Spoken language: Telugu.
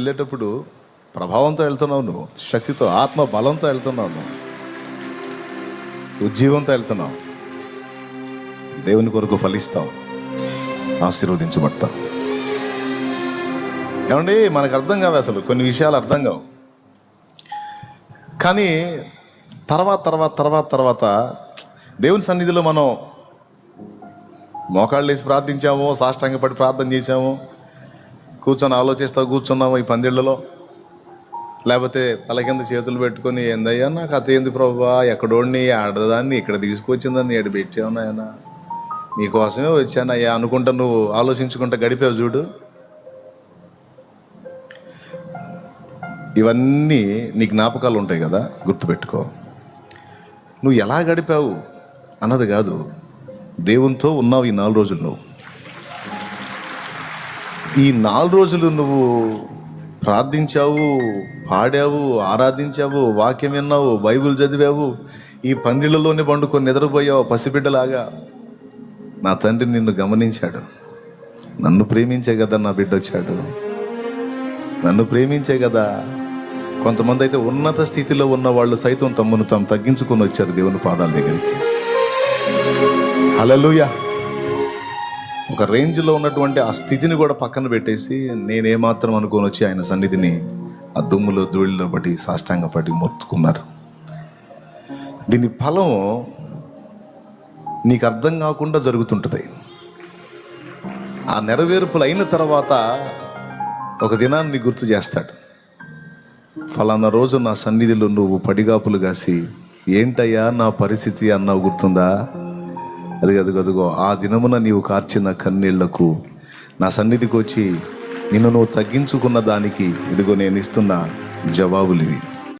వెళ్ళేటప్పుడు ప్రభావంతో వెళ్తున్నావు నువ్వు శక్తితో ఆత్మ బలంతో వెళ్తున్నావు నువ్వు. ఉజ్జీవంతో వెళ్తున్నావు. దేవుని కొరకు ఫలిస్తావు. ఆశీర్వదించబడతావు. ఏమండి మనకు అర్థం కాదు అసలు కొన్ని విషయాలు అర్థం కావు. కానీ తర్వాత తర్వాత తర్వాత తర్వాత దేవుని సన్నిధిలో మనం మోకాళ్ళు వేసి ప్రార్థించాము సాష్టాంగపడి ప్రార్థన చేశాము కూర్చొని ఆలోచిస్తావు కూర్చున్నాము ఈ పందిళ్ళలో? లేకపోతే తల కింద చేతులు పెట్టుకొని ఏందయ్యా నాకు అత ఏంది ప్రభా? ఎక్కడోడిని ఆడదాన్ని ఇక్కడ తీసుకొచ్చిందని ఏడు పెట్టావునాయన నీకోసమే వచ్చానయ్యా అనుకుంటా నువ్వు ఆలోచించుకుంటా గడిపావు చూడు. ఇవన్నీ నీ జ్ఞాపకాలు ఉంటాయి కదా గుర్తుపెట్టుకో. నువ్వు ఎలా గడిపావు అన్నది కాదు. దేవునితో ఉన్నావు ఈ నాలుగు రోజులు నువ్వు. ఈ నాలుగు రోజులు నువ్వు ప్రార్థించావు పాడావు ఆరాధించావు వాక్యం విన్నావు బైబిల్ చదివావు ఈ పందిళ్ళలోనే పండుకొని నిద్రపోయావు పసిబిడ్డలాగా. నా తండ్రి నిన్ను గమనించాడు. నన్ను ప్రేమించే కదా నా బిడ్డ వచ్చాడు నన్ను ప్రేమించే కదా కొంతమంది అయితే ఉన్నత స్థితిలో ఉన్న వాళ్ళు సైతం తమ్మును తాము తగ్గించుకొని వచ్చారు దేవుని పాదాల దగ్గరికి. హల్లెలూయా. ఒక రేంజ్లో ఉన్నటువంటి ఆ స్థితిని కూడా పక్కన పెట్టేసి నేనేమాత్రం అనుకొని వచ్చి ఆయన సన్నిధిని ఆ దుమ్ములో ధూళిలో పడి సాష్టాంగపడి మొత్తుకున్నారు. దీని ఫలం నీకు అర్థం కాకుండా జరుగుతుంటుంది. ఆ నెరవేర్పులు అయిన తర్వాత ఒక దినాన్ని గుర్తు చేస్తాడు. ఫలానా రోజు నా సన్నిధిలో నువ్వు పడిగాపులు కాసి ఏంటయ్యా నా పరిస్థితి? అన్నావు గుర్తుందా? అది అది ఆ దినమున నీవు కార్చిన కన్నీళ్ళకు నా సన్నిధికి వచ్చి నిన్ను నువ్వు తగ్గించుకున్న దానికి ఇదిగో నేను ఇస్తున్న జవాబులు ఇవి